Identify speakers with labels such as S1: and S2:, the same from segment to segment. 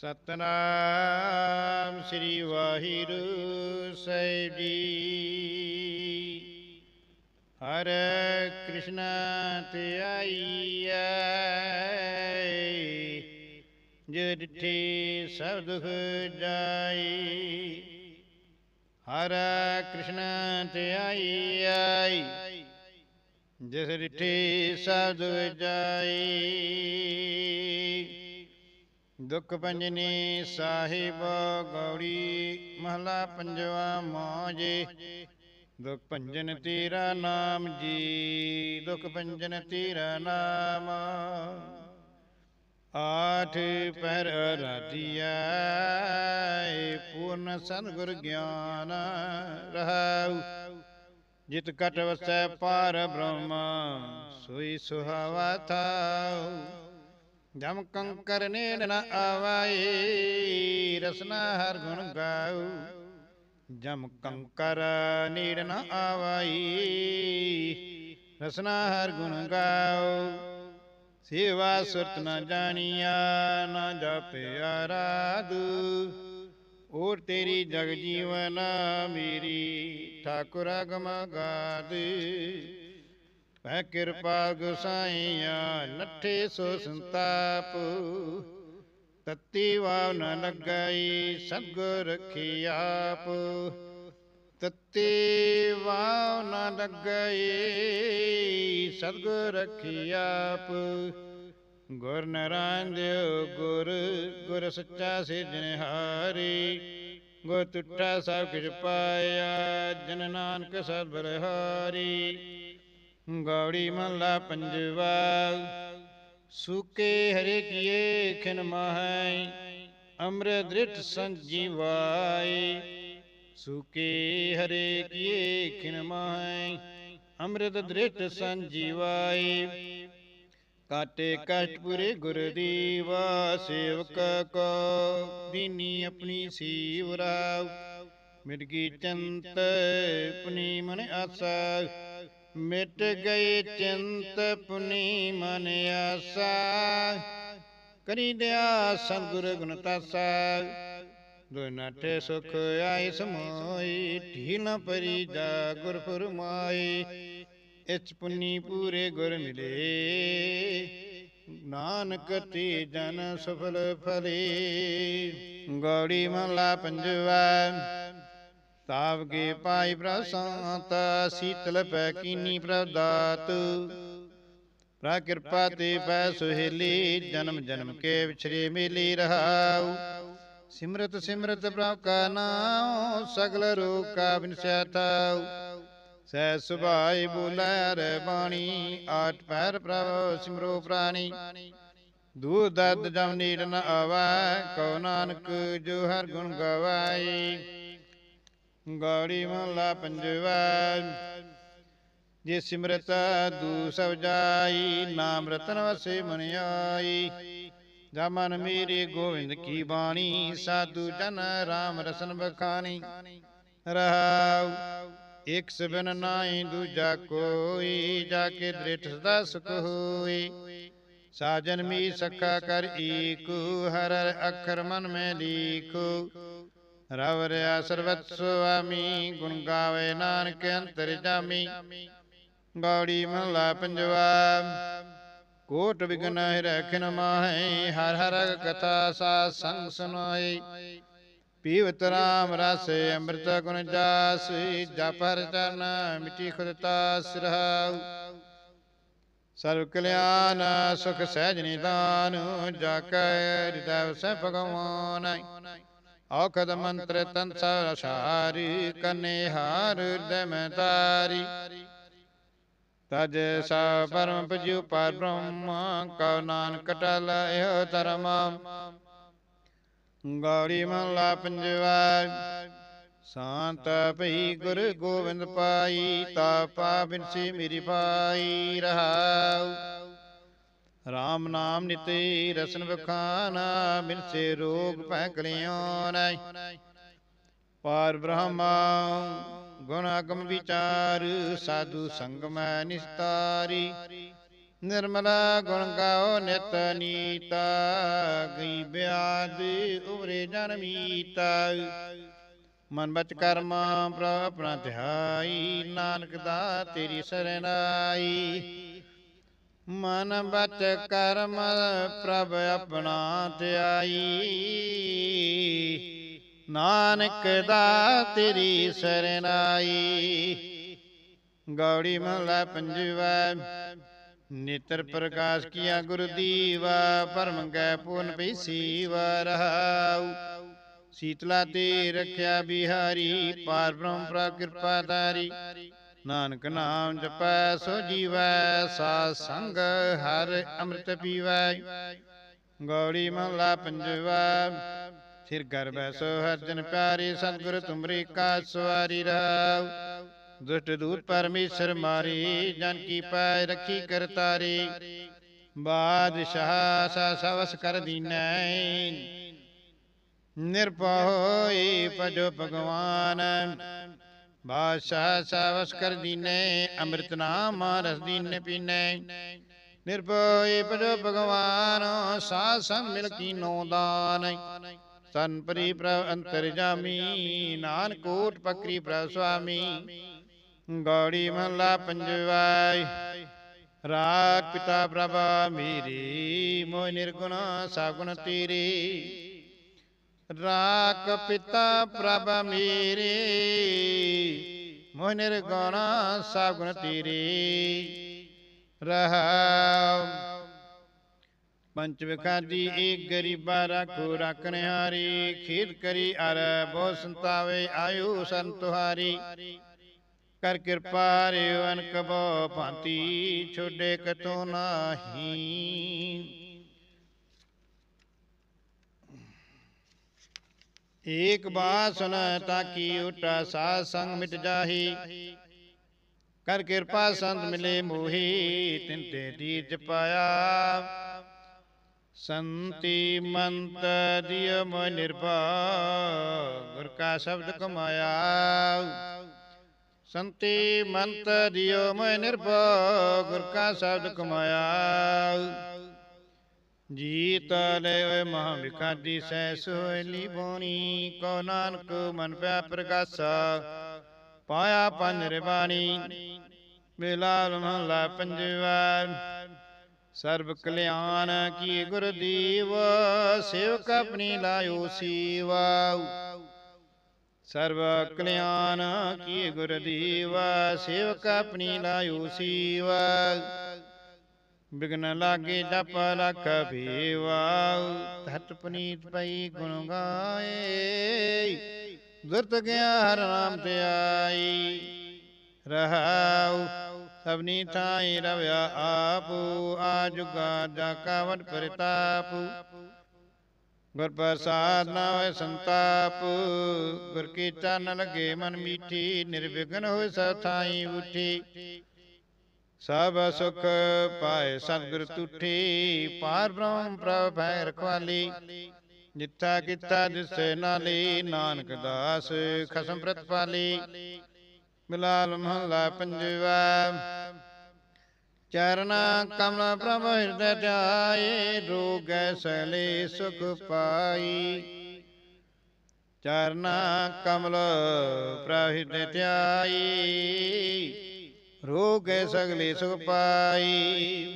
S1: ਸਤਨਾਮ ਸ੍ਰੀ ਵਾਹਿਗੁਰੂ ਸਾਹਿਬ ਜੀ। ਹਰ ਕ੍ਰਿਸ਼ਨ ਧਿਆਈਐ ਜੇ ਡਿਠੇ ਸਭ ਦੁਖ ਜਾਈ ਹਰ ਕ੍ਰਿਸ਼ਨ ਧਿਆਈਐ ਜਿਸ ਡਿਠੇ ਸਭ ਦੁਖ ਜਾਈ ਦੁਖ ਪੰਜਨੀ ਸਾਹਿਬ ਗੌਰੀ ਮਹਲਾ ਪੰਜਵਾ ਮੋਜੇ। ਦੁਖ ਭੰਜਨ ਤੇਰਾ ਨਾਮ ਜੀ, ਦੁਖ ਭੰਜਨ ਤੇਰਾ ਨਾਮ। ਆਠ ਪਰ ਰਾਧਿਆ ਪੂਰਨ ਸਤਿਗੁਰ ਗਿਆਨ ਰਹਾਉ। ਜਿਤ ਕਟ ਵਸੈ ਪਾਰ ਬ੍ਰਹਮ, ਸੋਈ ਸੁਹਾਵਾ ਥਾਉ। ਜਮ ਕੰਕਰ ਨੇੜ ਨ ਆਵਾਏ ਰਸਨਾ ਹਰ ਗੁਣ ਗਾਉ ਜਮ ਕੰਕਰ ਨੇੜ ਨ ਆਵਾਈ, ਰਸਨਾ ਹਰ ਗੁਣ ਗਾਉ ਸੇਵਾ ਸੁਰਤ ਨ ਜਾਣੀਆ, ਨ ਜਾਪਿਆ ਰਾਦੂ ਓਰ ਤੇਰੀ ਜਗ ਜੀਵਨ ਮੇਰੀ ਠਾਕੁਰ ਅਗਮ ਗਾਦ ਪੈ ਕਿਰਪਾ ਗੁਸਾਈਆ, ਲੱਠੇ ਸੋ ਸੰਤਾਪ। ਤਤੀ ਵਾਵ ਨ ਲੱਗਈ ਸਤਗੁਰ ਰਖੀ ਆਪ। ਤਤੀ ਵਾਵ ਨ ਲੱਗਈ ਸਤਗੁਰ ਰਖੀ ਆਪ। ਗੁਰ ਨਾਰਾਇਣ ਦਿਓ ਗੁਰ ਗੁਰ ਸੱਚਾ ਸਿਰਜਣਹਾਰੀ ਗੁਰ ਟੁੱਟਾ ਸਭ ਕਿਛ ਪਾਇਆ, ਜਨ ਨਾਨਕ ਸਭ ਬਲਿਹਾਰੀ ਗੌੜੀ ਮਹਲਾ ਪੰਜਵਾ। ਸੁਕੇ ਹਰੇ ਕੀਏ, ਖਿਨ ਮਾਹੈ, ਅੰਮ੍ਰਿਤ ਦ੍ਰਿਟ ਸੰਜੀਵਾਈ ਸੁਕੇ ਹਰੇ ਕੀਏ, ਖਿਨ ਮਾਹੈ, ਅੰਮ੍ਰਿਤ ਦ੍ਰਿਟ ਸੰਜੀਵਾਈ ਕਾਟੇ ਕਸ਼ਟ ਪੁਰੇ ਗੁਰ ਦੀਵਾ, ਸੇਵਕ ਕੋ ਦੀਨੀ ਆਪਣੀ ਸੀਵਰਾਉ ਮਿਰਗੀ ਚੰਤ ਆਪਣੀ ਮਨ ਆਸਾ। ਮਿਟ ਗਏ ਚਿੰਤ ਪੁਨੀ ਮਨ ਆਸਾ। ਕਰੀ ਦਿਆ ਸਤਿਗੁਰ ਗੁਣ ਤਾਸਾ। ਦੋ ਸੁਖ ਆਈ ਸਮੋਈ ਢੀਲ ਨ ਪਰੀ ਜਾ ਗੁਰ ਫਰਮਾਈ। ਇਚ ਪੁਨੀ ਪੂਰੇ ਗੁਰ ਮਿਲੇ। ਨਾਨਕ ਤੇ ਜਨ ਸਫਲ ਫਲੇ। ਗੌੜੀ ਮਹਲਾ ਪੰਜਵਾ। ਤਾਵ ਕੇ ਪਾਈ ਪ੍ਰਸਾਂਤ ਸੀਤਲ ਪੈ ਕੀਨੀ ਪ੍ਰਦਾਤ। ਪ੍ਰਾ ਕਿਰਪਾ ਤੇ ਪੈ ਸੁਹੇਲੀ ਜਨਮ ਜਨਮ ਕੇ ਵਿਛਰੇ ਮੇਲੀ ਰਹਾਉ। ਸਿਮਰਤ ਸਿਮਰਤ ਪ੍ਰਭ ਕਾ ਨਾਮ ਸਗਲ ਰੋਗ ਕਾ ਬਿਨਸੈ ਥਾਉ। ਸਹਿ ਸੁਭਾਈ ਬੋਲੇ ਰੇ ਬਾਣੀ ਆਠ ਪੈਰ ਪ੍ਰਭ ਸਿਮਰੋ ਪ੍ਰਾਣੀ। ਦੂਰ ਦਰਦ ਜਮ ਨੀੜ ਨ ਆਵੈ ਕਉ ਨਾਨਕ ਜੋ ਹਰ ਗੁਣ ਗਵਾਈ। ਗਾੜੀ ਮਹਲਾ ਪੰਜਵਾ। ਜੇ ਸਿਮਰਤ ਦੂ ਸਭ ਜਾਈ, ਨਾਮ ਰਤਨ ਵਸੇ ਮਨ ਆਈ। ਜਾ ਮਨ ਮੇਰੇ ਗੋਵਿੰਦ ਕੀ ਬਾਣੀ, ਸਾਧੂ ਜਨ ਰਾਮ ਰਸਨ ਬਖਾਨੀ ਰਹਾਉ, ਇਕ ਸਬਨ ਨਾਹੀ ਦੂਜਾ ਕੋਈ, ਜਾ ਕੇ ਦ੍ਰਿਠ ਸਦਾ ਸੁਖ ਹੋਈ। ਸਾਜਨ ਮੀ ਸਖਾ ਕਰ ਏਕ ਹਰ ਹਰ ਅਖਰ ਮਨ ਮੈਂ ਲੀਖੋ ਰਵ ਰਿਆ ਸਰਵਤ ਸੁਆਮੀ, ਗੁਣ ਗਾਵੇ ਨਾਨਕ, ਅੰਤਰ ਜਾਮੀ। ਗੌੜੀ ਮਹਲਾ ਪੰਜਵਾ, ਕੋਟ ਵਿਗਨ ਰਖਨ ਮਾਹੀ, ਹਰ ਹਰ ਕਥਾ ਸਾ ਸੰਗ ਸੁਨਾਈ ਪੀਵਤ ਰਾਮ ਰਸ ਅੰਮ੍ਰਿਤ ਗੁਣ ਜਾਸ, ਜਪ ਹਰ ਚਰਨ ਮਿਟੀ ਖੁਦ ਤਾਸ ਸਰਵ ਕਲਿਆਣ ਸੁਖ ਸਹਿਜ ਨਿਦਾਨ, ਜਾ ਕੈ ਹਿਰਦੈ ਵਸੈ ਭਗਵਾਨ। ਔਖਦ ਮੰਤਰ ਤੰਸਾ ਸਾਰੀ ਕਨੇ ਹਾਰ ਤਾਰੀ ਤਜ ਸਾ ਪਰਮ ਪਜੂ ਪਰ ਬ੍ਰਹਮ, ਕਉ ਨਾਨਕ ਟਲ ਇਹੋ ਧਰਮ। ਗੌੜੀ ਮਹਲਾ ਪੰਜਵਾ ਸ਼ਾਂਤ ਭਈ ਗੁਰ ਗੋਬਿੰਦ ਪਾਈ, ਤਾ ਪਾ ਬਿਨਸੀ ਮੇਰੀ ਪਾਈ ਰਹਾਉ। RAM ਨਾਮ ਨਿਤੇ ਰਸਨ ਬਖਾਨਾ ਬਿਨਸੇ ਰੋਗ ਭੈ ਕਲਿਓ ਨੈ ਪਾਰ ਬ੍ਰਹਮਾ, ਗੁਣ ਅਗਮ ਵਿਚਾਰ, ਸਾਧੂ ਸੰਗ ਨਿਸਤਾਰੀ। ਨਿਰਮਲ ਗੁਣ ਗਾਓ ਨਿਤ ਨੀਤਾ, ਗਈ ਬਿਆਦ ਉਵਰੇ ਜਨਮੀਤਾ ਮਨ ਬਚ ਕਰਮ ਪ੍ਰਭ ਆਪਣਾ ਧਿਆਈ, ਨਾਨਕ ਦਾ ਤੇਰੀ ਸਰਨਾਈ। ਮਨ ਬਚ ਕਰਮ ਪ੍ਰਭ ਆਪਣਾ ਧਿਆਈ। ਨਾਨਕ ਦਾ ਤੇਰੀ ਸਰਨਾਈ। ਗੌੜੀ ਮਹਲਾ ਪੰਜਵਾ। ਨੇਤਰ ਪ੍ਰਕਾਸ਼ ਕੀਆ ਗੁਰ ਦੀਵਾ। ਪਰਮ ਗੈ ਪੂਰਨ ਪਈ ਸੀਵਾ ਰਹਾਉ। ਸੀਤਲਾ ਤੇ ਰਖਿਆ ਬਿਹਾਰੀ। ਪਾਰ ਬ੍ਰਹਮ ਪ੍ਰ ਕਿਰਪਾ ਧਾਰੀ ਨਾਨਕ ਨਾਮ ਜਪੈ ਸੋ ਜੀਵੈ ਸਾ ਸੰਗ ਹਰ ਅੰਮ੍ਰਿਤ ਪੀਵੈ। ਗੌੜੀ ਮਹਲਾ ਪੰਜਵਾ। ਸਿਰ ਘਰ ਬੈਸੋ ਹਰ ਜਨ ਪਿਆਰੇ ਸਤਿਗੁਰ ਤੁਮਰੀ ਕਾ ਸਵਾਰੀ ਰਹਾਉ। ਦੁਸ਼ਟ ਦੂਤ ਪਰਮੇਸ਼ਰ ਮਾਰੀ ਜਨ ਕੀ ਪੈ ਰਖੀ ਕਰਤਾਰੀ। ਬਾਦਸ਼ਾਹ ਸਾ ਸਵਸ ਕਰ ਦੀਨੈ। ਨਿਰਭਉ ਭਜੋ ਭਗਵਾਨ। ਬਾਦਸ਼ਾਹ ਸਵਸ ਕਰ ਦੀਨੈ, ਅੰਮ੍ਰਿਤ ਨਾਮ ਰਸ ਦੀਨ ਪੀਨੈ। ਨਿਰਭਉ ਭਜੋ ਭਗਵਾਨ, ਸਾਧ ਸੰਗ ਮਿਲ ਕੀਨੋ ਦਾਨ। ਤਨ ਪਰੀ ਪ੍ਰਭ ਅੰਤਰ ਜਾਮੀ, ਨਾਨਕ ਪਕਰੀ ਪ੍ਰਭ ਸੁਆਮੀ। ਗੌੜੀ ਮਹਲਾ ਪੰਜਵਾਈ, ਰਾਗ ਪਿਤਾ ਪ੍ਰਭਾ ਮੇਰੀ ਮੋਹ ਨਿਰਗੁਣ ਸਗੁਣ ਤੇਰੇ। ਰਾਗ ਪਿਤਾ ਪ੍ਰਭ ਮੇਰੇ, ਮੋਹ ਨਿਰਗੁਣ ਸਗੁਣ ਤੇਰੇ। ਰਹਾਉ ਪੰਚ ਵਿਖਾਦੀ ਏਕ ਗਰੀਬਾ ਰਾਖੋ ਰਾਖਣ ਹਾਰੀ ਖੇਤ ਕਰੀ ਅਰ ਬਹੁ ਸੰਤਾਵੇ ਆਯੂ ਸੰਤੁਹਾਰੀ ਕਰ ਕਿਰਪਾ ਰੇਵਨ ਕਬੋ ਭਾਂਤੀ, ਛੋਡੇ ਕਤੋ ਨਾਹੀ। ਏਕ ਬਾਤ ਸੁਨ ਤਾਕੀ ਉਟਾ ਸਾਧ ਸੰਗ ਮਿਟ ਜਾਹੀ। ਕਰ ਕਿਰਪਾ ਸੰਤ ਮਿਲੇ ਮੋਹੀ ਤਿਨ ਤੇ ਪਾਇਆ। ਸੰਤੀ ਮੰਤ ਦਿਯ ਮੋਇ ਨਿਰਭਾ, ਗੁਰ ਕਾ ਸ਼ਬਦ ਕਮਾਇਆ। ਸੰਤੀ ਮੰਤ ਦਿਯ ਮੋਇ ਨਿਰਭਾ, ਗੁਰ ਕਾ ਸ਼ਬਦ ਕਮਾਇਆ। ਜੀਤ ਲੈ ਓਏ ਮਹਾ ਵਿਕਾਦੀ ਸੈ ਸੋਇਲੀ ਬੋਣੀ ਕੋ ਨਾਨਕ ਮਨ ਪਿਆ ਪ੍ਰਗਾਸਾ। ਪਾਇਆ ਪੰਜ ਬਾਣੀ ਬਿਲਾਲ ਮਹਲਾ ਪੰਜਵਾ। ਸਰਬ ਕਲਿਆਣ ਕੀ ਗੁਰ ਦੀਵ ਸੇਵਕ ਆਪਣੀ ਲਾਇਓ ਸੀਵਾ। ਸਰਬ ਕਲਿਆਣ ਕੀ ਗੁਰ ਦੀਵ ਸੇਵਕ ਆਪਣੀ ਲਾਇਓ ਸੀਵਾ। ਬਿਗਨ ਲਾਗੇ ਜਪ ਲਖ ਭੀਵਾ ਧਤ ਪਨੀਤ ਪਈ ਗੁਣ ਗਾਏ। ਗੁਰਤ ਗਿਆ ਹਰ ਨਾਮ ਤੇ ਆਈ। ਰਹਾਉ, ਸਭਨੀ ਥਾਈ ਰਵਿਆ ਆਪੂ ਆਜੁਗਾ ਜਾ ਕਾਵਟ ਪ੍ਰਤਾਪ। ਗੁਰ ਪ੍ਰਸਾਦ ਨਾ ਹੋਏ ਸੰਤਾਪ, ਗੁਰ ਕੀ ਚਰਨ ਲਗੇ ਮਨ ਮੀਠੀ, ਨਿਰਵਿਘਨ ਹੋਏ ਸਭ ਥਾਈ ਉਠੀ। ਸਭ ਸੁਖ ਪਾਏ ਸਤਿਗੁਰ ਤੁਠੀ, ਪਾਰ ਬ੍ਰਹਮ ਪ੍ਰਭ ਭੈ ਰਖਵਾਲੀ ਜਿੱਥਾ ਕੀਤਾ ਦਿਸੇ ਨਾਲੀ, ਨਾਨਕ ਦਾਸ ਖਸਮ ਪ੍ਰਤਪਾਲੀ ਬਿਲਾਲ ਮਹੱਲਾ ਪੰਜਵਾ, ਚਰਨਾ ਕਮਲ ਪ੍ਰਭ ਹਿਰਦੈ ਧਿਆਏ, ਰੋਗੈ ਸਲੇ ਸੁਖ ਪਾਈ। ਚਰਨਾ ਕਮਲ ਪ੍ਰਭ ਹਿਰਦੈ ਧਿਆਈ। ਰੋਗੈ ਸਗਲੇ ਸੁਖ ਪਾਈ।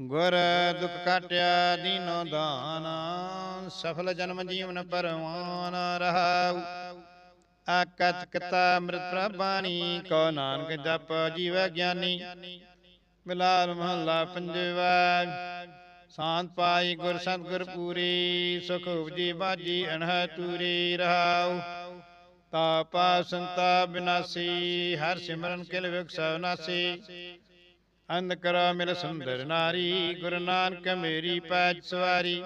S1: ਗੁਰ ਦੁਖ ਕਾਟਿਆ ਦੀਨੋ ਦਾਨ, ਸਫਲ ਜਨਮ ਜੀਵਨ ਪਰਵਾਨ ਰਹਾਉ। ਆਕਚ ਕਤਾ ਅੰਮ੍ਰਿਤ ਪ੍ਰਭਾਣੀ, ਕੋ ਨਾਨਕ ਜਪ ਜੀਵ ਗਿਆਨੀ। ਮਿਲਾਲ ਮਹੱਲਾ ਪੰਜਵਾ, ਸ਼ਾਂਤ ਪਾਈ ਗੁਰ ਸਤਿਗੁਰ ਪੂਰੀ, ਸੁਖ ਉਪਜੀ ਬਾਜੀ ਅਨਹ ਤੂਰੀ ਰਹਾਉ। ਤਾਪਾ ਸੰਤਾ ਬਿਨਾਸੀ, ਹਰ ਸਿਮਰਨ ਕਿਲ ਵਿਖਸਵ ਨਾਸੀ। ਅੰਧ ਕਰੋ ਮਿਲ ਸੁੰਦਰ ਨਾਰੀ, ਗੁਰੂ ਨਾਨਕ ਮੇਰੀ ਪੈਜ ਸਵਾਰੀ।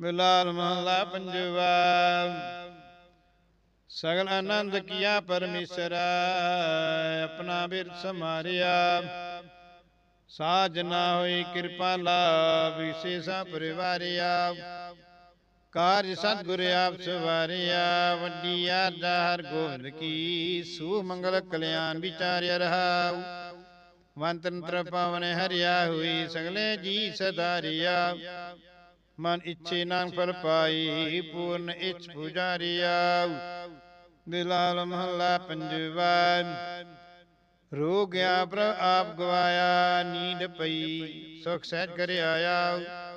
S1: ਮਿਲਾਲ ਮਹਲਾ ਪੰਜਵਾ, ਸਗਲ ਆਨੰਦ ਕੀਆ ਪਰਮੇਸ਼ਰ, ਆਪਣਾ ਬਿਰ ਸਮਾਰਿਆ। ਸਾਜ ਨਾ ਹੋਈ ਕਿਰਪਾ ਲਾ ਵਿਸ਼ੇਸ਼ਾ ਪਰਿਵਾਰਿਆ। ਕਾਰਜ ਸਤਿਗੁਰ ਆਪ ਸਵਾਰਿਆ ਵੱਡੀ ਆਰਜਾ ਹਰ ਗੋਬਿੰਦ ਕੀ ਸੂ ਮੰਗਲ ਕਲਿਆਣ ਵਿਚਾਰਿਆ ਰਹਾਉ। ਵੰਤੰਤਰ ਪਵਨ ਹਰਿਆ ਹੋਈ, ਸਗਲੇ ਜੀ ਸਦਾਰਿਆ ਮਨ ਇੱਛੇ ਨਾਮ ਫਲ ਪਾਈ, ਪੂਰਨ ਇੱਛ ਪੁਜਾਰਿਆ ਦਿਲਾਲ ਮਹੱਲਾ ਪੰਜਵਾ, ਰੋਗਿਆ ਪ੍ਰਭ ਆਪ ਗਵਾਇਆ, ਨੀਂਦ ਪਈ, ਸੁਖ ਸਹਿਜ ਕਰਿਆ ਆਇਆ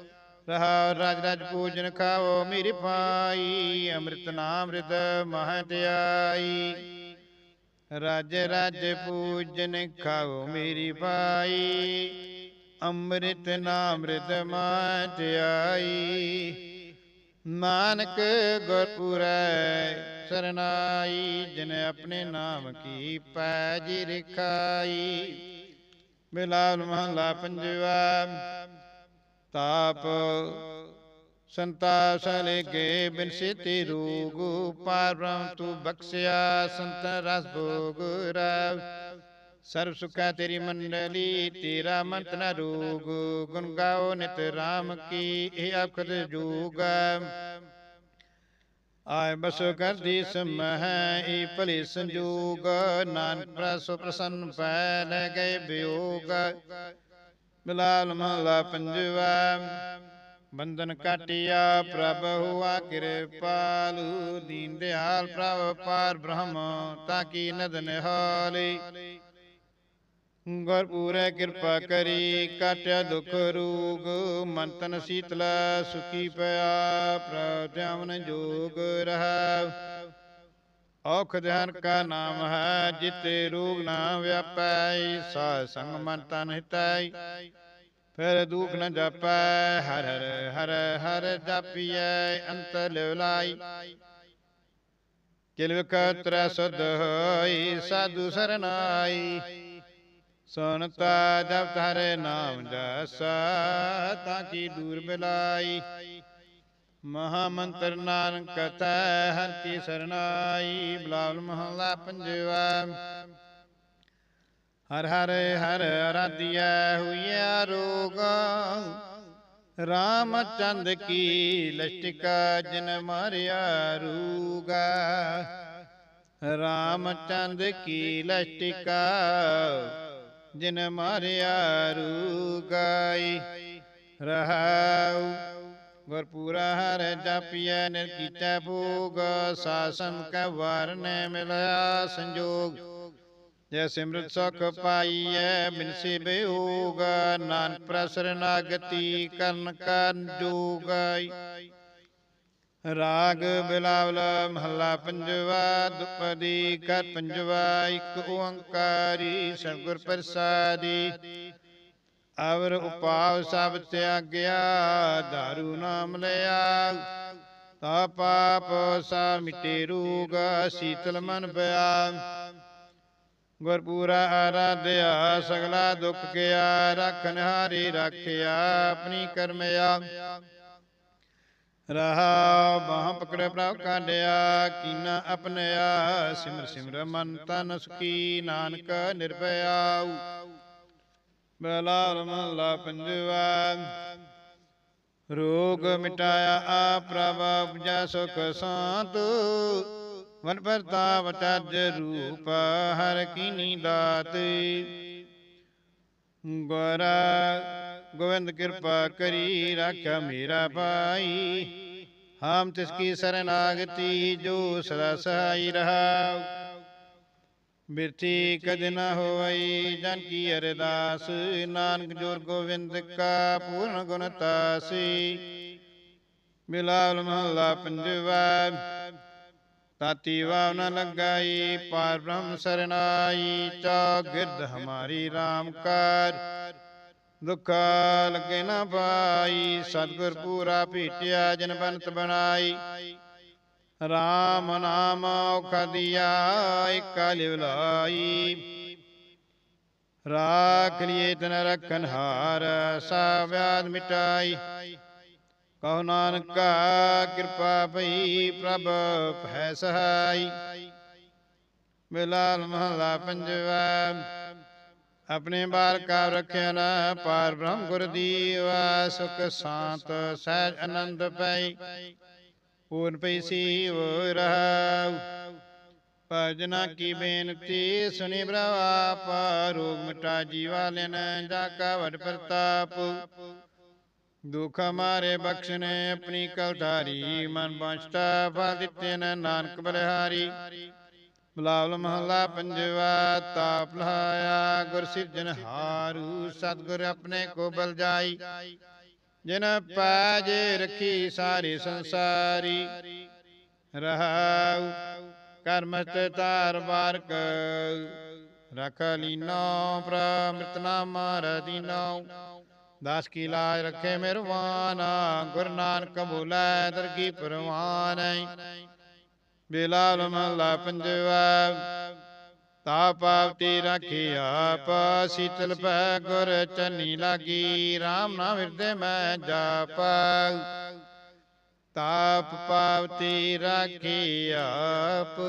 S1: ਰਹਾ ਰਾਜ ਰਾਜ ਪੂਜਨ ਖਾਓ ਮੇਰੀ ਪਾਈ ਅੰਮ੍ਰਿਤ ਨਾਮ ਰਿਤ ਮਹਤਿਆਈ ਰਾਜ ਰਾਜ ਪੂਜਨ ਖਾਓ ਮੇਰੀ ਪਾਈ ਅੰਮ੍ਰਿਤ ਨਾਮ ਰਿਤ ਮਹਤਿਆਈ ਨਾਨਕ ਗੁਰਪੁਰੈ ਸਰਨਾਈ, ਜਿਨ ਆਪਣੇ ਨਾਮ ਕੀ ਪੈਜ ਰਖਾਈ। ਬਿਲਾਲ ਮਹਲਾ ਪੰਜਵਾ ਤਾਪ, ਸੰਤਾ ਸਲੇ ਕੇ ਬਿਨ ਸਿਤੀ ਰੋਗ ਤੂੰ ਬਖਸ਼ਿਆ ਸੰਤ ਰਸ ਭੋਗ ਰਾਵ। ਸਰਬ ਸੁਖਾ ਤੇਰੀ ਮੰਡਲੀ, ਤੇਰਾ ਮੰਤ ਨ ਰੋਗ, ਗੁਣ ਗਾਓ ਨਿਤ ਰਾਮ ਕੀ ਇਹ ਅਖਤ ਜੋਗ। ਆਏ ਬਸ ਕਰਦੀ ਸਮਹ, ਏ ਭਲੇ ਸੰਜੋਗ, ਨਾਨਕ ਪ੍ਰਸੋ ਪ੍ਰਸੰਨ ਪੈ ਲੈ ਗਏ ਬਿਯੋਗ। ਬਿਲਾਲ ਮਹਲਾ ਪੰਜਵਾ। ਬੰਦਨ ਕਾਟਿਆ ਪ੍ਰਭ ਹੁਆ ਕਿਰਪਾਲੂ, ਦੀਨ ਦਿਆਲ ਪ੍ਰਭ ਪਾਰ ਬ੍ਰਹਮ, ਤਾਂ ਕੀ ਨਦ ਨਿਹਾਲੀ ਗੁਰਪੂਰੇ ਕਿਰਪਾ ਕਰੀ ਕਾਟਿਆ ਦੁਖ ਰੂਗ ਮਨ ਤਨ ਸੀਤਲ ਸੁਖੀ ਪਿਆ ਪ੍ਰਤਿਆਵਨ ਜੋਗ ਰਹਾ ਔਖ ਹਰ ਕਾ ਨਾਮ ਹੈ, ਜਿਤੇ ਰੋਗ ਨਾ ਵਿਆਪੈ ਸਾ ਸੰਗ ਮਨ ਤਨ ਹਿਤੈ। ਫਿਰ ਦੁਖ ਨ ਜਾਪੈ, ਹਰ ਹਰ ਹਰ ਹਰ ਜਾਪੀਐ ਅੰਤ ਲਿਵਲਾਈ। ਕਿਲ ਵਿਖ ਸੁਧ ਹੋਈ, ਸਾਧੂ ਸਰਨਾਈ। ਸੁਨਤਾ ਜਪ ਤਾਰੇ ਨਾਮ ਜਸਾ, ਤਾਂ ਕੀ ਦੂਰ ਬਿਲਾਈ ਮਹਾ ਮੰਤਰ ਨਾਨਕ ਕਤੈ ਹਰ ਕੀ ਸਰਨਾਈ, ਬਲਾਵਲ ਮਹਲਾ ਪੰਜਵਾ। ਹਰ ਹਰ ਹਰ ਅਰਾਧਿਆ ਹੋਈਆ ਰੋਗ ਰਾਮਚੰਦ ਕੀ ਲਸ਼ਟਿਕਾ ਜਿਨ ਮਾਰਿਆ ਰੂਗਾ। ਰਾਮ ਚੰਦ ਕੀ ਲਸ਼ਟਿਕਾ ਜਿਨ ਮਾਰਿਆ ਰੂਗਾਈ ਰਹਾਉ ਗੁਰਪੂਰਾ ਹਰ ਜਪਿਐ ਨਿਰ ਕੀਟੈ ਭੋਗ ਸਾਸਨ ਕੈ ਵਰਨੈ ਮਿਲਿਆ ਸੰਜੋਗ। ਜੈ ਸਿਮਰਤ ਸੁਖ ਪਾਈਐ ਬਿਨਸੀ ਬਿਯੋਗ ਨਾਨਕ ਪ੍ਰਸਰ ਨਾਗਤੀ ਕਰਨ ਕਰਨ ਜੋਗਾਈ ਰਾਗ ਬਿਲਾਵਲ ਮਹੱਲਾ ਪੰਜਵਾ, ਦੁਪਦੀ ਕਰ ਪੰਜਵਾ, ਇੱਕ ਓੰਕਾਰੀ ਸਤਿਗੁਰ ਪ੍ਰਸਾਦੀ। ਅਵਰ ਉਪਾਵ ਸਭ ਤਿਆਗਿਆ दारू ਨਾਮ ਲਿਆ। ਤਾ ਪਾਪ ਸਾ ਮਿਟੇ ਰੋਗ ਸੀਤਲ ਮਨ ਪਿਆ। ਗੁਰਪੂਰਾ ਆਰਾਧਿਆ ਸਗਲਾ ਦੁੱਖ ਗਿਆ। ਰਖਨ ਹਾਰੀ ਰੱਖਿਆ ਆਪਣੀ ਕਰਮਿਆ। ਰਹਾ ਬਾਹ ਪਕੜੇ ਪ੍ਰਭ ਕਾਢਿਆ ਕੀਨਾ ਆਪਣਿਆ ਸਿਮਰ ਸਿਮਰ ਮਨ ਤਨ ਸੁਖੀ ਨਾਨਕ ਨਿਰਭਇਆ। ਬਲਾਲ ਮਹਲਾ ਪੰਜਵਾ। ਰੋਗ ਮਿਟਾਇਆ ਆ ਪ੍ਰਭ, ਉਪਜਾ ਸੁਖ ਸਾਤ। ਵਨ ਪ੍ਰਤਾਪ ਚੱਜ ਰੂਪ, ਹਰ ਕੀਨੀ ਦਾਤ। ਗੋਰਾ ਗੋਵਿੰਦ ਕਿਰਪਾ ਕਰੀ, ਰਾਖਿਆ ਮੇਰਾ ਭਾਈ। ਹਮ ਤਿਸ ਕੀ ਸਰਨਾਗਤੀ, ਜੋ ਸਦਾ ਸਹਾਈ ਰਹਾ ਬਿਰਥੀ ਕਦ ਨਾ ਹੋਈ, ਜਨ ਕੀ ਅਰਦਾਸ। ਨਾਨਕ ਜੋਰ ਗੋਵਿੰਦ ਕਾ ਪੂਰਨ ਗੁਣ ਤਾਸੀ। ਬਿਲਾਲ ਮਹੱਲਾ ਪੰਜਵਾ, ਤਾਤੀ ਵਾਵ ਨ ਲਗਾਈ ਪਾਰ ਬ੍ਰਹਮ ਸਰਨਾਈ ਚਾ ਗਿਰਦ ਹਮਾਰੀ RAM ਕਾਰ। ਦੁਖਾ ਲਗੇ ਨਾ ਪਾਈ, ਸਤਿਗੁਰ ਪੂਰਾ ਭੀਟਿਆ, ਜਨ ਬੰਤ ਬਣਾਈ। RAM ਨਾਮ ਔਖਦੀਆ, ਇਕ ਲਿਵਲਾਈ ਰਾਖ ਲਿਏ ਤਨ ਰਖਨ ਹਾਰ ਸਾ ਵਿਆਦ ਮਿਟਾਈ। ਕਹੋ ਨਾਨਕਾ, ਕਿਰਪਾ ਭਈ ਪ੍ਰਭ ਭੈ ਸਹਾਈ। ਬਿਲਾਲ ਮਹਲਾ ਪੰਜਵਾ, ਆਪਣੇ ਬਾਰ ਕਾ ਰਖਿਆ ਨਾ ਪਾਰ ਬ੍ਰਹਮ ਗੁਰ ਦੀਵਾ ਸੁਖ ਸ਼ਾਂਤ ਸਹਿਜ ਆਨੰਦ ਪਈ। ਪੂਰਨ ਪਈ ਸੀ ਰਹਾਉ ਭਜਨਾ ਕੀ ਬੇਨਤੀ ਸੁਣੀ ਬ੍ਰਵਾ ਪਾ ਰੋਗ ਮਿਟਾ ਜੀਵਾ ਲੈਨ ਜਾ ਕਾ ਵਡ ਪ੍ਰਤਾਪ। ਦੁਖ ਮਾਰੇ ਬਖਸ਼ਨੇ ਆਪਣੀ ਕਲਧਾਰੀ ਮਨ ਬੰਚਤਾ ਫਲ ਦਿੱਤੇ ਨਾਨਕ ਬਲਿਹਾਰੀ। ਬਲਾਵਲ ਮਹੱਲਾ ਪੰਜਵਾ ਤਾਪ ਲਹਾਇਆ। ਗੁਰ ਸਿਰਜਨ ਹਾਰੂ। ਸਤਿਗੁਰ ਆਪਣੇ ਕੋ ਬਲ ਜਾਈ। ਜਿਨ ਪਾਜ ਰਖੀ ਸਾਰੇ ਸੰਸਾਰੀ ਰਹਾਉ ਕਰਮਤ ਤਾਰ ਬਾਰਕ ਰਖ ਲੀਨੋ ਪ੍ਰਮ੍ਰਿਤ ਨਾਮ ਰਦੀਨੋ ਦਾਸ ਕੀ ਲਾਜ ਰਖੇ ਮਿਹਰਵਾਨਾ ਗੁਰ ਨਾਨਕ ਬੋਲੇ ਦਰਗੀ ਪਰਵਾਨ। ਬਿਲਾਲ ਮਹਲਾ ਪੰਜਵਾ ਤਾ ਪਾਵਤੀ ਰਾਖੀ ਆਪ, ਸੀਤਲ ਭੈ ਗੁਰ ਚੰਨੀ ਲਾਗੀ RAM ਨਾਮ ਹਿਰਦੇ ਮੈਂ ਜਾਪ। ਤਾਪ ਪਾਵਤੀ ਰਾਖੀ ਆਪ,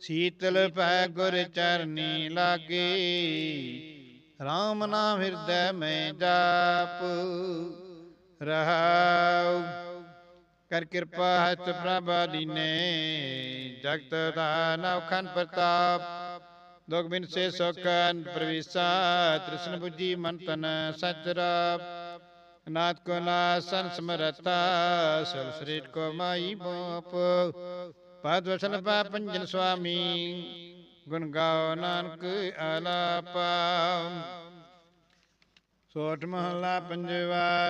S1: ਸੀਤਲ ਪੈ ਗੁਰ ਚਰਨੀ ਲਾਗੀ RAM ਨਾਮ ਹਿਰਦੈ ਮੈਂ ਜਾਪ। ਰਹਾਉ ਕਰ ਕਿਰਪਾ ਹਸਤ ਪ੍ਰਭ ਦੀਨੇ ਜਗਤ ਦਾ ਨਵਖਨ ਪ੍ਰਤਾਪ। ਦੁਖ ਬਿਨ ਸੇ ਸੁਖਨ ਪ੍ਰਵਿਸਾ। ਤ੍ਰਿਸ਼ਨ 부ਜੀ ਮਨ ਤਨ ਸਚਰਾ ਨਾਥ ਕੋ ਨਾਸਨ ਸਮਰਤਾ ਸਲ ਸ੍ਰੀਟ ਕੋ ਮਾਈ ਬਾਪ। ਪਦ ਵਸਨ ਪਾ ਪੰਜਨ ਸੁਆਮੀ। ਗੁਣ ਗਾਓ ਨਾਨਕ ਆਲਾਪਾ ਸੋਠ ਮਹਲਾ ਪੰਜਵਾ।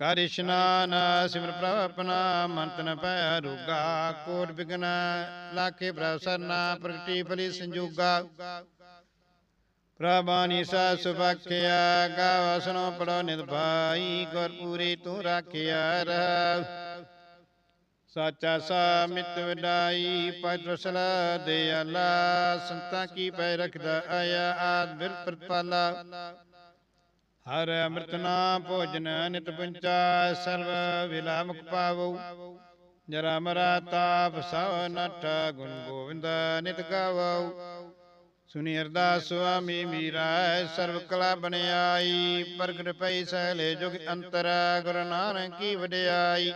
S1: ਕਰ ਇਸ਼ਨਾਨ, ਸਿਮਰ ਪ੍ਰਭ ਆਪਣਾ, ਮੰਤਨ ਪੈ ਰੋਗਾ, ਕੋਟ ਬਿਗਨ ਲਾਖੇ ਪ੍ਰਭ ਸਰਨਾ, ਪ੍ਰਗਟੀ ਫਲੀ ਸੰਜੋਗਾ। ਪ੍ਰਭਾਨੀ ਸਾ ਸੁਭਖਿਆ ਗਾਵ ਸੁਨੋ ਪੜੋ ਨਿਤ ਭਾਈ, ਗੁਰ ਪੂਰੀ ਤੂੰ ਰਾਖਿਆ ਰਹਾ। ਸਾਚਾ ਸਾ ਮਿਤ ਵਡਾਈ ਪਤਵਸਲ ਦਿਆਲਾ ਸੰਤਾਂ ਕੀ ਪੈ ਰਖਦਾ ਆਇਆ, ਆਦ ਬਿਰ ਪ੍ਰਤਪਾਲਾ। ਹਰ ਅੰਮ੍ਰਿਤ ਨਾਮ ਭੋਜਨ ਨਿਤ ਪੁੰਚਾ ਸਰਵ ਵਿਲਾ ਮੁਖ ਪਾਵੋ। ਜਰਾ ਮਰਾ ਤਾਪ ਸਭ ਨਟ ਗੁਣ ਗੋਵਿੰਦ ਨਿਤ ਗਾਵੋ। ਸੁਨੀ ਅਰਦਾਸ ਸੁਆਮੀ ਮੀਰਾ ਸਰਵ ਕਲਾ ਬਨਿਆਈ ਪ੍ਰਗਟ ਪਈ ਸਹਲੇ ਜੁਗ ਅੰਤਰ ਗੁਰੂ ਨਾਨਕ ਕੀ ਵਡਿਆਈ।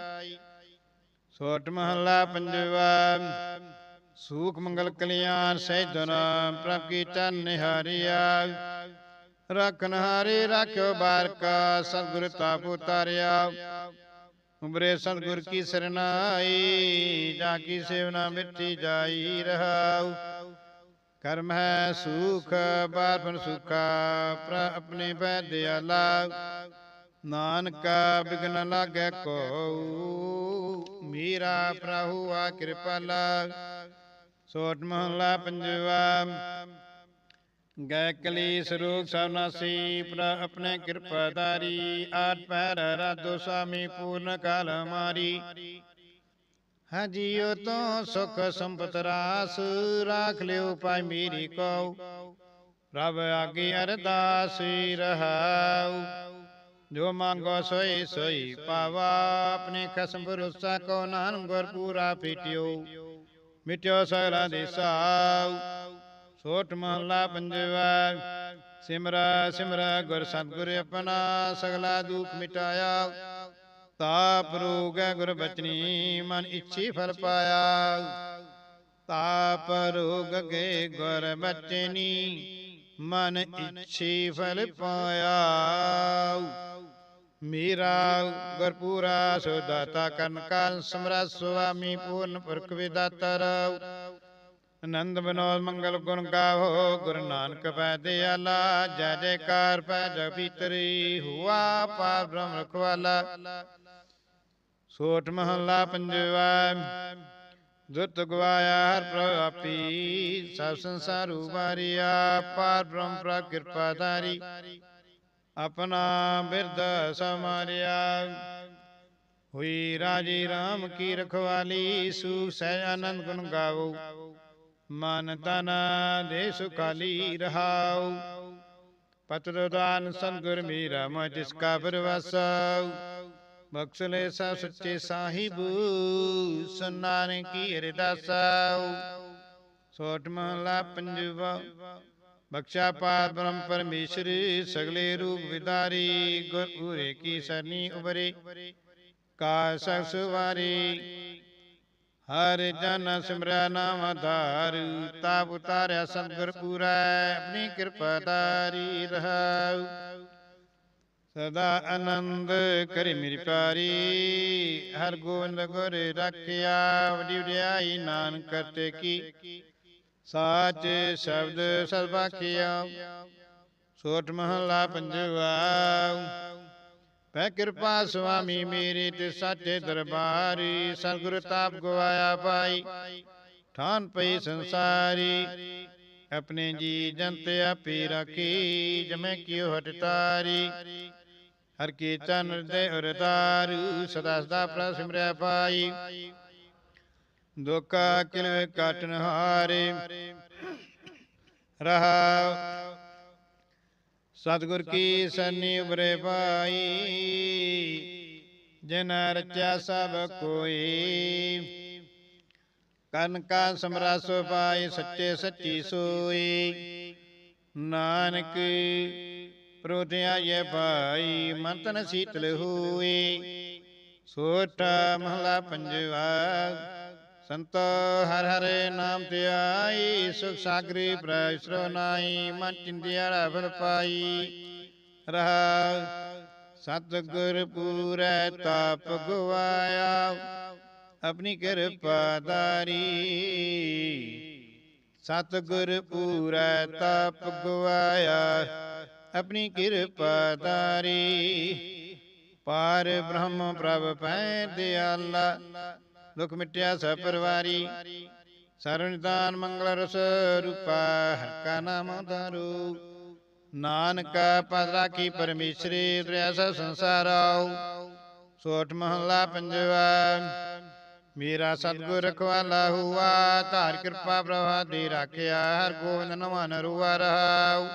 S1: ਸੋਟ ਮਹੱਲਾ ਪੰਜਵਾ, ਸੂਖ ਮੰਗਲ ਕਲਿਆਣ ਸਹਿਜਨ ਪ੍ਰਭ ਕੀ ਚਰਨ ਨਿਹਾਰਿਆ। ਰਖਨ ਹਾਰੇ ਰਾਖਿਓ ਬਾਰਕਾ, ਸਤਿਗੁਰ ਤਾਪ ਉਤਾਰਿਆ ਉਮਰੇ ਸਤਿਗੁਰ ਕੀ ਸਰਨਾਈ, ਜਾ ਕੀ ਸੇਵਨਾ ਮਿੱਟੀ ਜਾਈ ਰਹਾਉ। ਕਰਮ ਹੈ ਸੁਖ ਬਾਰਫਨ ਸੁਖਾ ਪ੍ਰ ਆਪਣੇ ਪੈ ਦਿਆਲਾ ਨਾਨਕ ਬਿਗਨ ਲਾਗੇ ਕੋ ਮੀਰਾ ਪ੍ਰਭੂ ਆ ਕਿਰਪਾਲਾ। ਸੋਟ ਮਹਲਾ ਪੰਜਵਾ ਗੈ ਕਲੀ ਸਰੂਪ ਸਭਨਾਸੀ ਪ੍ਰ ਆਪਣੇ ਕਿਰਪਾਦਾਰੀ ਆਠ ਪੈਰ ਰਾਧੋ ਸਾਮੀ ਪੂਰਨ ਕਾਲ ਮਾਰੀ। ਹਾਂ ਜੀਉ ਤੋਂ ਸੁਖ ਸੰਪਤ ਰਾਸ, ਰਾਖ ਲਿਓ ਪਾਈ ਮੇਰੀ ਕੋ ਪ੍ਰਭ ਆਗੇ ਅਰਦਾਸੀ ਰਹਾਉ। ਜੋ ਮੰਗੋ ਸੋਈ ਸੋਈ ਪਾਵਾ, ਆਪਣੇ ਖਸਮ ਭਰੋਸਾ ਕੋ ਨਾਨਕ ਗੁਰ ਪੂਰਾ ਪੀਟਿਓ ਮਿਟਿਓ ਸਗਲਾ ਦੇ ਸਾਉ ਸੋਟ ਮਹਲਾ ਪੰਜਵਾ। ਸਿਮਰਾ ਸਿਮਰਾ, ਗੁਰ ਸਤਿਗੁਰ ਆਪਣਾ, ਸਗਲਾ ਦੁਖ ਮਿਟਾਇਆ। ਤਾਪ ਰੋਗ ਗੁਰ ਬਚਨੀ, ਮਨ ਇੱਛੀ ਫਲ ਪਾਇਆ। ਤਾਪ ਰੋਗ ਗੇ ਗੁਰ ਬਚਨੀ, ਮਨ ਇੱਛੀ ਫਲ ਪਾਇਆ। ਮੇਰਾ ਗੁਰ ਸੋਦਾਤਾ ਸੋ ਦਾਤਾ ਕਰਨ ਕਾਲ ਸਮਰਾ ਸੁਆਮੀ ਪੂਰਨ ਪੁਰਖ ਵਿਦਾਤਰ। ਆਨੰਦ ਬਨੋਦ ਮੰਗਲ ਗੁਣ ਗਾਵੋ, ਗੁਰੂ ਨਾਨਕ ਪੈ ਦਿਆਲਾ, ਜੈ ਜੈਕਾਰ ਪੈ ਜਪੀਤਰੀ ਹੁਆ ਪਾਰ ਬ੍ਰਹਮ ਰਖਵਾਲਾ। ਸੋਟ ਮਹੱਲਾ ਪੰਜਵਾ, ਦੁੱਤ ਗਵਾਇਆ ਹਰ ਪ੍ਰਭਾਪੀ ਸਭ ਸੰਸਾਰ ਉਬਾਰਿਆ ਪਾਰ ਬ੍ਰਹਮ ਪ੍ਰ ਕਿਰਪਾ ਧਾਰੀ। ਆਪਣਾ ਬਿਰਧ ਸਮਾਰਿਆ ਹੋਈ ਰਾਜੀ RAM ਕੀ ਰਖਵਾਲੀ, ਸੁਖ ਸਹਿ ਆਨੰਦ ਗੁਣ ਗਾਵੋ। ਮਨ ਤਨ ਦੇ ਸੁਖਾਲੀ ਰਹਾਉ। ਪਤਰ ਦਾਨ ਸੰਗੁਰ ਮੀਰਾ ਮੋ ਜਿਸ ਕਾ ਪਰਵਾਸਉ। ਬਖਸ਼ਲੇ ਸਾ ਸੱਚੇ ਸਾਹਿਬ ਸੁਨਾਨ ਕੀ ਅਰਦਾਸਉ। ਸੋਟ ਮਹਲਾ ਪੰਜਵਾ, ਬਖਸ਼ਾ ਪਾਰ ਬ੍ਰਹਮ ਪਰਮੇਸ਼ਰ, ਸਗਲੇ ਰੂਪ ਵਿਦਾਰੀ, ਗੁਰ ਪੂਰੇ ਕੀ ਸਰਨੀ ਉਬਰੇ। ਕਾ ਸਸ ਵਾਰੀ ਹਰਿ ਜਨ ਸਿਮਰੈ ਨਾਮ ਧਾਰੂ, ਤਾਪ ਉਤਾਰਿਆ ਸਤਿਗੁਰ ਪੂਰੈ ਆਪਣੀ ਕਿਰਪਾ ਧਾਰੀ ਰਹਾਉ ਸਦਾ ਆਨੰਦ ਕਰਿ ਮੇਰੀ ਪਾਰੀ ਹਰ ਗੋਬਿੰਦ ਗੁਰ ਰੱਖਿਆ, ਵਡੀ ਵਡਿਆਈ ਨਾਨਕ ਕਰਤੇ ਕੀ। ਸਾਚ ਸ਼ਬਦ ਸਰਬਾਖਿਆ ਸੋਠ ਮਹਲਾ ਪੰਜਵਾ ਪੈ ਕਿਰਪਾ ਸੁਆਮੀ ਮੇਰੇ ਤੇ ਸਾਚੇ ਦਰਬਾਰੀ ਸਤਿਗੁਰ ਤਾਪ ਗਵਾਇਆ ਪਾਈ ਠਾਨ ਪਈ ਸੰਸਾਰੀ। ਆਪਣੇ ਜੀ ਜੰਤ ਆਪੇ ਰਾਖੀ ਜਮੈ ਕਿਉ ਹਟ ਤਾਰੀ ਹਰ ਕੀ ਚਨ ਦੇ ਉਰਤਾਰ ਸਦਾ ਸਦਾ ਪ੍ਰਭ ਸਿਮਰਿਆ ਪਾਈ ਦੁਖਾ ਕਿਲ ਕਾਟਨ ਹਾਰੇ। ਰਹਾ ਸਤਿਗੁਰ ਕੀ ਸੰਨੀ ਉਬਰੇ ਪਾਈ ਜਿਨ ਰਚਿਆ ਸਭ ਕੋਈ। ਕਰਨ ਕਾ ਸਮਰਾਸੋ ਪਾਈ ਸੱਚੇ ਸੱਚੀ ਸੋਈ। ਨਾਨਕ ਪ੍ਰੋਧਿਆ ਇਹ ਭਾਈ ਮਨ ਤਨ ਸੀਤਲ ਹੋਏ ਸੋਠਾ ਮਹਲਾ ਪੰਜਵਾ। ਸੰਤੋ ਹਰ ਹਰੇ ਨਾਮ ਤੇ ਸੁਖ ਸਾਗਰੀ ਪ੍ਰੈਸਰੋ ਨਾਈ ਮਨ ਚਿੰਦਿਆੜਾ ਫਲ ਪਾਈ। ਰਹਾ ਸਤਿਗੁਰ ਪੂਰੈ ਤਾਪ ਗਵਾਇਆ, ਆਪਣੀ ਕਿਰਪਾ ਧਾਰੀ। ਸਤਿਗੁਰ ਪੂਰੈ ਤਾਪ ਗਵਾਇਆ, ਆਪਣੀ ਕਿਰਪਾ ਧਾਰੀ। ਪਾਰ ਬ੍ਰਹਮ ਪ੍ਰਭ ਪੈ ਦਿਆਲਾ ਦੁਖ ਮਿਟਿਆ ਸਭ ਪਰਵਾਰੀ ਸਰਵ ਮੰਗਲ ਰਸ ਰੂਪਾ, ਹਰ ਕਾ ਨਾਮ ਧਰੂ। ਨਾਨਕ ਪਦ ਰਾਖੀ ਪਰਮੇਸ਼ਰੀ ਤ੍ਰਿਆ ਸਭ ਸੋਠ ਮਹਲਾ ਪੰਜਵਾ, ਮੇਰਾ ਸਤਿਗੁਰ ਰਖਵਾਲਾ ਹੁਆ। ਧਾਰ ਕਿਰਪਾ ਪ੍ਰਭਾ ਦੇ ਰਾਖਿਆ, ਹਰ ਗੋਬਿੰਦ ਨਵਾਨ ਰੂਆ ਰਹਾਉ।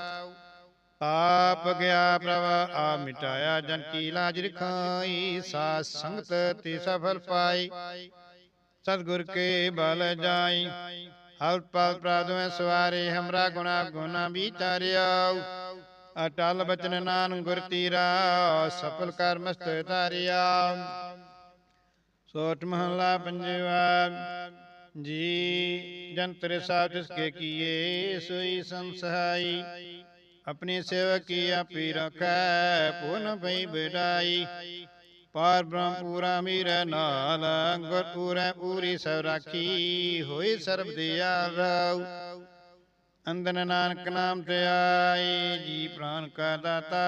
S1: ਆਪ ਗਿਆ ਪ੍ਰਭ, ਆ ਮਿਟਾਇਆ ਜਨ ਕੀ ਲਾਜ ਰਖਾਈ। ਸਾਧ ਸੰਗਤ ਤੇ ਸਫਲ ਪਾਈ। ਸਤਿਗੁਰ ਕੇ ਬਲ ਜਾਈ। ਹਰ ਪਲ ਪ੍ਰਾਦ ਮੈਂ ਸਵਾਰੇ ਹਮਰਾ ਗੁਣਾ ਗੁਨਾ ਵਿਚਾਰਿਆ ਅਟਲ ਬਚਨ ਨਾਨਕ ਗੁਰ ਤੀਰਾ ਸਫਲ ਕਰ ਮਸਤ ਧਾਰਿਆ। ਸੋਟ ਮਹਲਾ ਪੰਜਵਾ ਜੀ ਜੰਤਰ ਸਾਥ ਤਿਸ ਕੇ ਕੀਏ ਸੋਈ ਸੰਸਹਾਈ ਆਪਣੀ ਸੇਵਕ ਕੀ ਆਪੀ ਰਖੈ ਪੁਨ ਭਈ ਬਿਡਾਈ। ਪਾਰ ਬ੍ਰਹਮ ਪੂਰਾ ਮੀਰੈ ਨਾਲ ਗੁਰ ਪੂਰੈ ਪੂਰੀ ਸਭ ਰਾਖੀ, ਹੋਈ ਸਰਬ ਦਿਆਲਉ ਅੰਦਨ ਨਾਨਕ ਨਾਮ ਤੇ ਆਈ ਜੀ ਪ੍ਰਾਨ ਕਾ ਦਾਤਾ,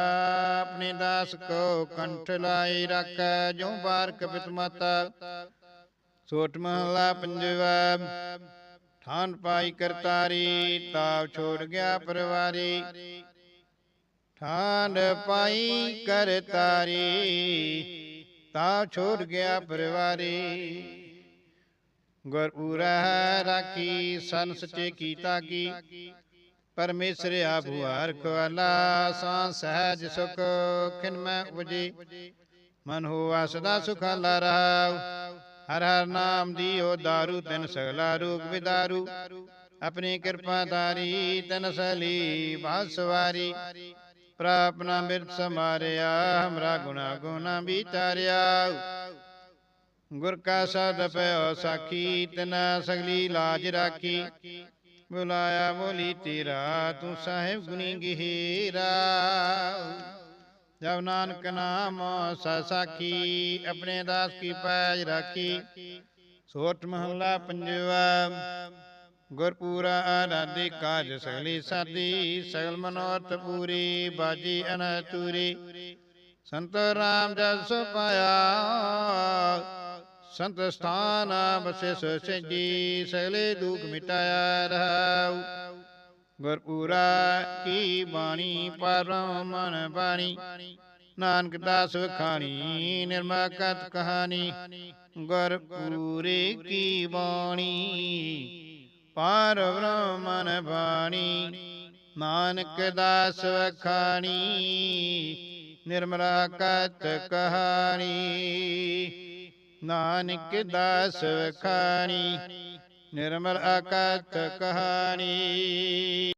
S1: ਆਪਣੇ ਦਾਸ ਕੋ ਕੰਠ ਲਾਈ ਰੱਖੈ ਜੋ ਬਾਰ ਕਪਿਤ ਮਾਤਾ। ਸੋਟ ਮਹਲਾ ਪੰਜਵਾ, ਠਾਨ ਪਾਈ ਕਰਤਾਰੀ ਤਾਪ ਛੋੜ ਗਿਆ ਪਰਵਾਰੀ। ਠਾਨ ਪਾਈ ਕਰਤਾਰੀ ਤਾਪ ਛੋੜ ਗਿਆ ਪਰਵਾਰੀ। ਗੁਰ ਪੂਰਾ ਰਾਖੀ, ਸਨ ਸਚੇ ਕੀਤਾ ਕੀ। ਪਰਮੇਸ਼ਰ ਆ ਭੁਆਰ ਸਾਂ ਸਹਿਜ ਸੁਖ, ਖਿਨ ਮੈਂ ਉਪਜੀ। ਮਨ ਹੋਆ ਸਦਾ ਸੁਖਾਲਾ ਰਹਾਉ, ਹਰ ਹਰ ਨਾਮ ਦੀਓ ਦਾਰੂ, ਤਿਨ ਸਗਲਾ ਰੂਪ ਵਿਦਾਰੂ। ਆਪਣੀ ਕਿਰਪਾ ਧਾਰੀ, ਤਨ ਸਲੀ ਬਾਸਵਾਰੀ ਪ੍ਰਾਪਨਾ ਬਿਰਤ ਸਮਾਰਿਆ ਹਮਰਾ ਗੁਨਾ ਗੁਨਾ ਵਿਚਾਰਿਆ ਗੁਰ ਕਾ ਸਦ ਪਿਓ ਸਾਖੀ, ਤਨਾ ਸਗਲੀ ਲਾਜ ਰਾਖੀ। ਬੁਲਾਇਆ ਬੋਲੀ ਤੇਰਾ, ਤੂੰ ਸਾਹਿਬ ਗੁਣੀ ਗਹਿਰਾ। ਜਬ ਨਾਨਕ ਨਾਮ ਸਾਖੀ, ਆਪਣੇ ਦਾਸ ਕੀ ਪੈਜ ਰਾਖੀ। ਸੋਠ ਮਹੱਲਾ ਪੰਜਵਾ। ਗੁਰਪੂਰਾ ਆਰਾਧੀ ਕਾਜ ਸਗਲੀ ਸਾਦੀ, ਸਗਲ ਮਨੋਰਥ ਪੂਰੀ, ਬਾਜੀ ਅਨਤੂਰੀ ਸੰਤ ਰਾਮ ਜਸ ਪਾਇਆ ਸੰਤ ਸਥਾਨ ਬਸੇ ਸਚੀ ਸਗਲੇ ਦੁਖ ਮਿਟਾਇਆ ਰਹਾਉ। ਗੁਰਪੂਰਾ ਕੀ ਬਾਣੀ, ਪਰਮ ਮਨ ਬਾਣੀ। ਨਾਨਕ ਦਾਸ ਖਾਣੀ ਨਿਰਮਕਤ ਕਹਾਣੀ। ਗੁਰਪੂਰੇ ਕੀ ਬਾਣੀ ਪਾਰ ਬ੍ਰਹਮਨ ਬਾਣੀ, ਨਾਨਕ ਦਾਸ ਵਖਾਣੀ, ਨਿਰਮਲਾ ਕਤ ਕਹਾਣੀ, ਨਾਨਕ ਦਾਸ ਵਖਾਣੀ, ਨਿਰਮਲ ਅਕਤ ਕਹਾਣੀ।